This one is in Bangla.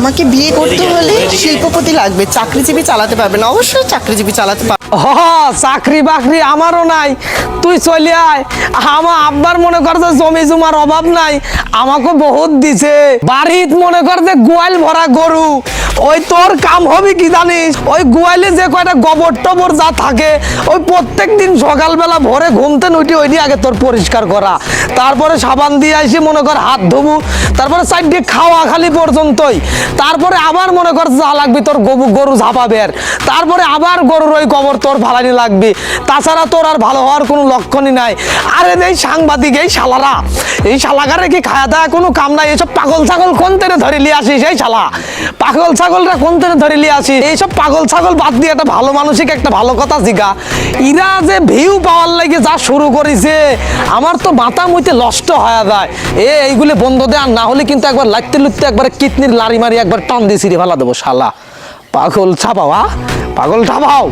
আমাকে বিয়ে করতে হলে শিল্পপতি লাগবে চাকরিজীবী চালাতে পারবে না। অবশ্যই চাকরিজীবী চালাতে পারবে। হ চাকরি বাকরি আমারও নাই। তুই চলে আয়। আমার আব্বার মনে কর যে জমি জমার অভাব নাই। আমাকে বহুত দিছে। বাড়িত মনে কর যে গোয়াল ভরা গরু। ওই তোর কাম হবে কি জানিস? ওই গোয়ালে যে কয়টা গোবর টবর যা থাকে ওই প্রত্যেক দিন সকালবেলা ভোরে ঘুমতে উঠি ওই আগে তোর পরিষ্কার করা। তারপরে সাবান দিয়ে আসি মনে কর হাত ধোবু। তারপরে সাইড দিয়ে খাওয়া খালি পর্যন্তই। তারপরে আবার মনে কর যা লাগবে তোর গরু গরু ঝাপাবে আর। তারপরে আবার গরুর ওই কবর তোর ফালানি লাগবে। তাছাড়া তোর আর ভালো হওয়ার কোনো লক্ষণই নাই। আরে এই সাংবাদিক, এই শালারা, এই শালাকারে কি খায়া দায়া কোনো কাম নাই? এইসব পাগল ছাগল কোন তেনে ধরে লিয়ে আসিস, এই শালা? পাগল ছাগলরা কোন তেনে ধরে লিয়ে আসিস? এইসব পাগল ছাগল বাদ দিয়ে একটা ভালো মানসিক একটা ভালো কথা জিগা। ইরা যে ভিউ পাওয়ার লাগে যা শুরু করেছে, আমার তো মাথা মুইতে নষ্ট হয়ে যায়। এ, এইগুলি বন্ধ দে, আর না হলে কিন্তু একবার লাগতে লুটতে একবার কিডনির লারি মারি একবার টান দিয়ে রে ফেলা দেবো শালা পাগল ছাপাও আ? পাগল ছাপাও